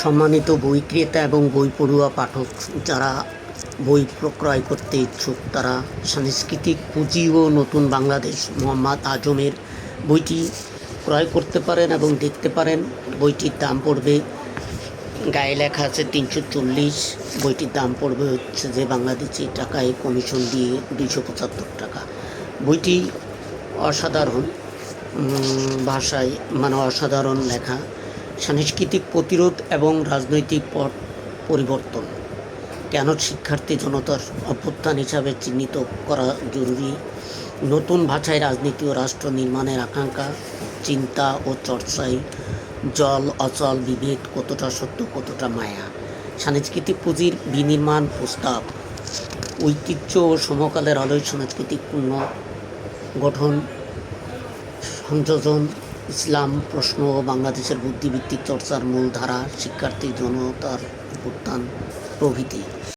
সম্মানিত বই ক্রেতা এবং বই পড়ুয়া পাঠক যারা বই প্রক্রয় করতে ইচ্ছুক, তারা সাংস্কৃতিক পুঁজি ও নতুন বাংলাদেশ মোহাম্মদ আজমের বইটি ক্রয় করতে পারেন এবং দেখতে পারেন। বইটির দাম পড়বে, গায়ে লেখা আছে তিনশো চল্লিশ, বইটির দাম পড়বে হচ্ছে যে বাংলাদেশি টাকায় কমিশন দিয়ে দুইশো পঁচাত্তর টাকা। বইটি অসাধারণ ভাষায় মানে অসাধারণ লেখা। সাংস্কৃতিক প্রতিরোধ এবং রাজনৈতিক পট পরিবর্তন। কেন শিক্ষার্থী জনতার অভ্যুত্থান হিসাবে চিহ্নিত করা জরুরি? নতুন ভাষায় রাজনীতি ও রাষ্ট্র নির্মাণের আকাঙ্ক্ষা, চিন্তা ও চর্চায় জল, অচল, বিভেদ কতটা সত্য, কতটা মায়া? সাংস্কৃতিক পুঁজির বিনির্মাণ প্রস্তাব। ঐতিহ্য ও সমকালের আলোয় সাংস্কৃতিক পূর্ণ গঠন সংযোজন ইসলাম প্রশ্ন বাংলাদেশের বুদ্ধিভিত্তিক চর্চার মূলধারা শিক্ষার্থী জনতার উত্থান প্রভৃতি।